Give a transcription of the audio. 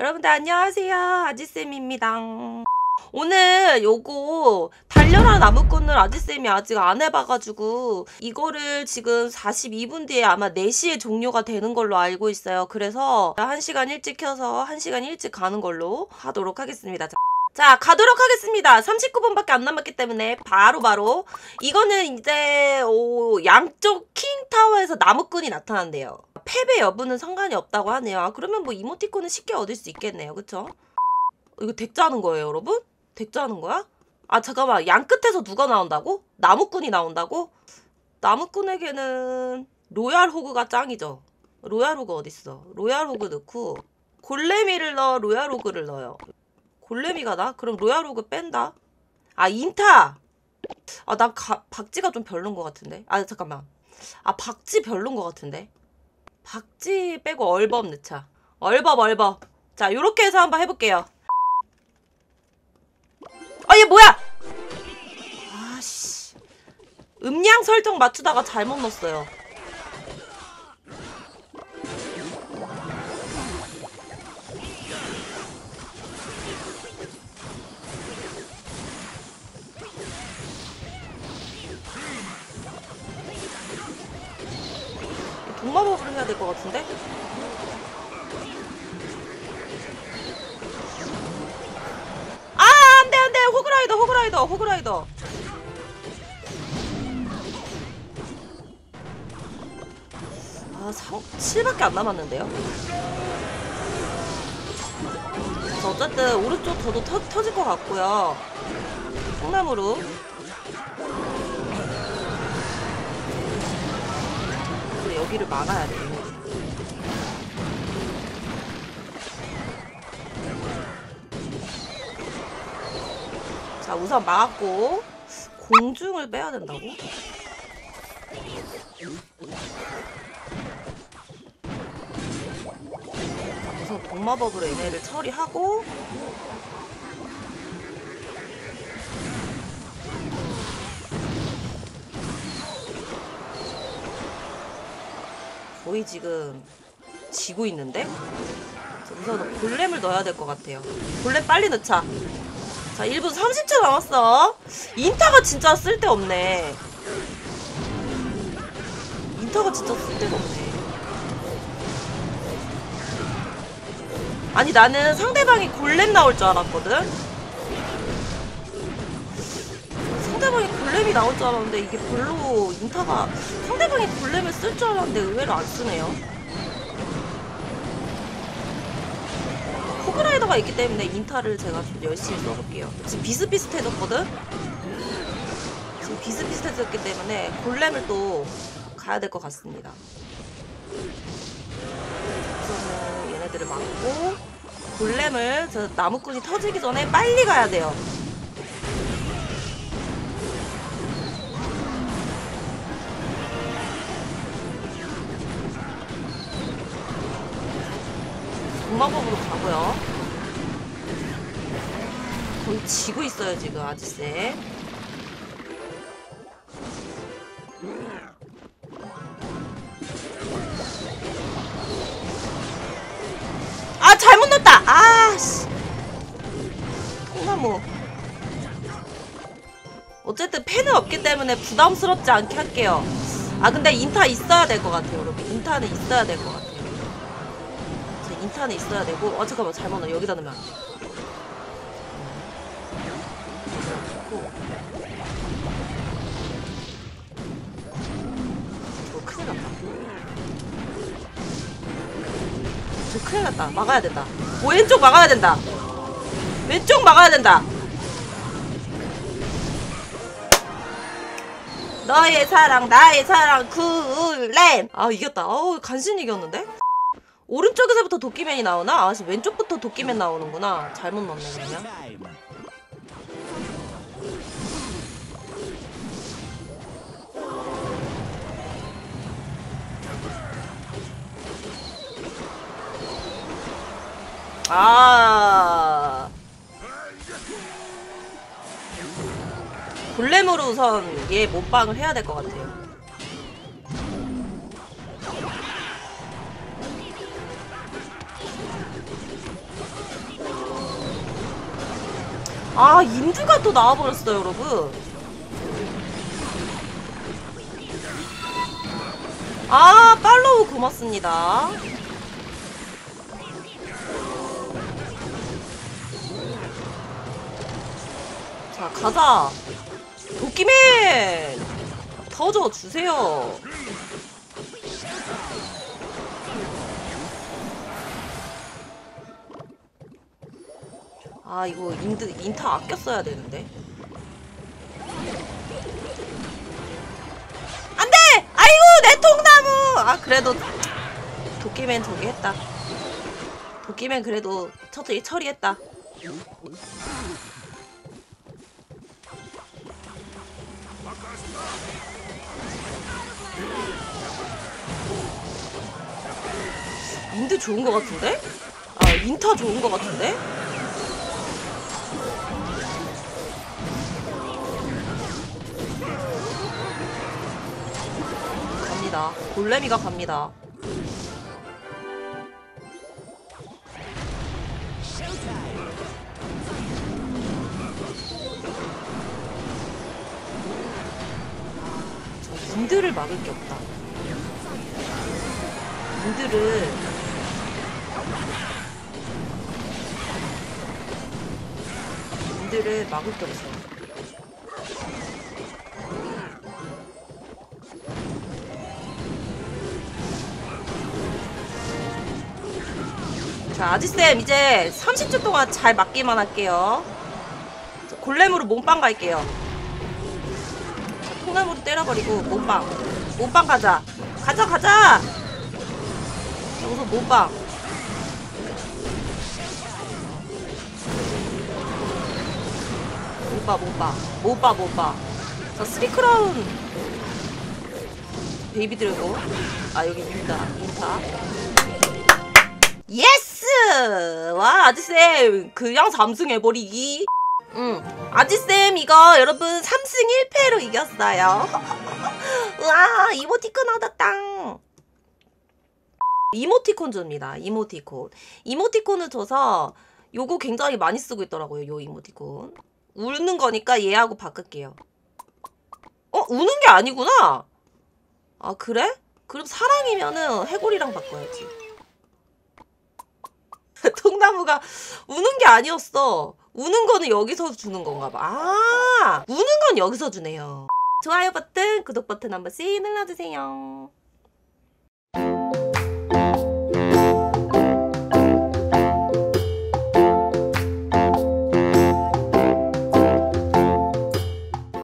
여러분들 안녕하세요. 아지쌤입니다. 오늘 요거 달려라 나무꾼을 아지쌤이 아직 안 해봐가지고 이거를 지금 42분 뒤에 아마 4시에 종료가 되는 걸로 알고 있어요. 그래서 1시간 일찍 켜서 1시간 일찍 가는 걸로 하도록 하겠습니다. 자, 자, 가도록 하겠습니다. 39분밖에 안 남았기 때문에 바로 바로 이거는 이제 오, 양쪽 킹 타워에서 나무꾼이 나타난대요. 패배 여부는 상관이 없다고 하네요. 아, 그러면 뭐 이모티콘은 쉽게 얻을 수 있겠네요. 그쵸? 이거 덱 짜는 거예요, 여러분? 덱 짜는 거야? 아, 잠깐만. 양 끝에서 누가 나온다고? 나무꾼이 나온다고? 나무꾼에게는 로얄 호그가 짱이죠. 로얄 호그 어딨어? 로얄 호그 넣고 골레미를 넣어, 로얄 호그를 넣어요. 골레미가 나? 그럼 로얄 호그 뺀다. 아, 인타! 아, 난 가, 박지가 좀 별론 것 같은데. 아, 잠깐만. 아, 박지 별론 것 같은데. 박지 빼고 얼법 넣자. 얼법, 얼법. 자, 요렇게 해서 한번 해볼게요. 아, 얘 뭐야! 아씨. 음량 설정 맞추다가 잘못 넣었어요. 동마법을 해야 될 것 같은데? 아, 안 돼, 안 돼! 호그라이더, 호그라이더, 호그라이더. 아, 3, 7밖에 안 남았는데요? 어쨌든 오른쪽 더도 터, 터질 것 같고요. 콩나무로. 여기를 막아야 돼. 자, 우선 막았고 공중을 빼야 된다고? 자, 우선 동마법으로 얘네를 처리하고 거의 지금 지고 있는데? 자, 우선 골렘을 넣어야 될 것 같아요. 골렘 빨리 넣자. 자, 1분 30초 남았어. 인타가 진짜 쓸데없네. 인타가 진짜 쓸데가 없네. 아니, 나는 상대방이 골렘 나올 줄 알았거든? 상대방이 골렘이 나올 줄 알았는데 이게 별로 인타가 상대방이 골렘을 쓸 줄 알았는데 의외로 안 쓰네요. 호그라이더가 있기 때문에 인타를 제가 좀 열심히 써볼게요. 지금 비슷비슷해졌거든? 지금 비슷비슷해졌기 때문에 골렘을 또 가야 될 것 같습니다. 우선은 얘네들을 막고 골렘을 저 나무꾼이 터지기 전에 빨리 가야 돼요. 동마법으로 가고요. 거의 지고 있어요 지금 아지세. 아 잘못 넣었다. 아씨. 통나무. 어쨌든 펜은 없기 때문에 부담스럽지 않게 할게요. 아 근데 인타 있어야 될 것 같아요 여러분. 인타는 있어야 될 것 같아요. 자, 인타는 있어야 되고 어 잠깐만 잘못 넣어 여기다 넣으면 안 돼. 넣고. 저 큰일 났다. 저 큰일 났다. 막아야 된다. 오, 왼쪽 막아야 된다. 왼쪽 막아야 된다. 너의 사랑, 나의 사랑, 굴렘. 아, 이겼다. 어우, 간신히 이겼는데? 오른쪽에서부터 도끼맨이 나오나? 아, 왼쪽부터 도끼맨 나오는구나. 잘못 넣었네, 그러면. 아. 골렘으로 우선 얘 몸빵을 해야 될 것 같아요. 아 인두가 또 나와버렸어요 여러분. 아 팔로우 고맙습니다. 자 가자. 도끼맨! 터져 주세요 아 이거 인드 인타 아껴 써야 되는데. 안돼! 아이고 내 통나무! 아 그래도 도끼맨 저기 했다. 도끼맨 그래도 처리 처리했다. 인드 좋은 거 같은데? 아 인타 좋은 거 같은데? 갑니다. 골레미가 갑니다. 저 인드를 막을 게 없다. 인드를 인드를 막을 게 없어. 자, 아지쌤 이제 30초 동안 잘 맞기만 할게요. 자, 골렘으로 몸빵 갈게요. 자, 통나무로 때려버리고 몸빵. 몸빵 가자. 가자, 가자! 여기서 몸빵. 못봐, 못봐. 못봐, 못봐. 자, 스리크라운. 베이비 드래곤. 아, 여기 인다, 인타. 예스! 와, 아지쌤, 그냥 3승 해버리기. 응. 아지쌤, 이거 여러분 3승 1패로 이겼어요. 우와, 이모티콘 얻었당. 이모티콘 줍니다. 이모티콘. 이모티콘을 줘서 요거 굉장히 많이 쓰고 있더라고요. 요 이모티콘. 우는 거니까 얘하고 바꿀게요. 어? 우는 게 아니구나? 아, 그래? 그럼 사랑이면은 해골이랑 바꿔야지. 통나무가 우는 게 아니었어. 우는 거는 여기서 주는 건가 봐. 아, 우는 건 여기서 주네요. 좋아요 버튼, 구독 버튼 한 번씩 눌러주세요.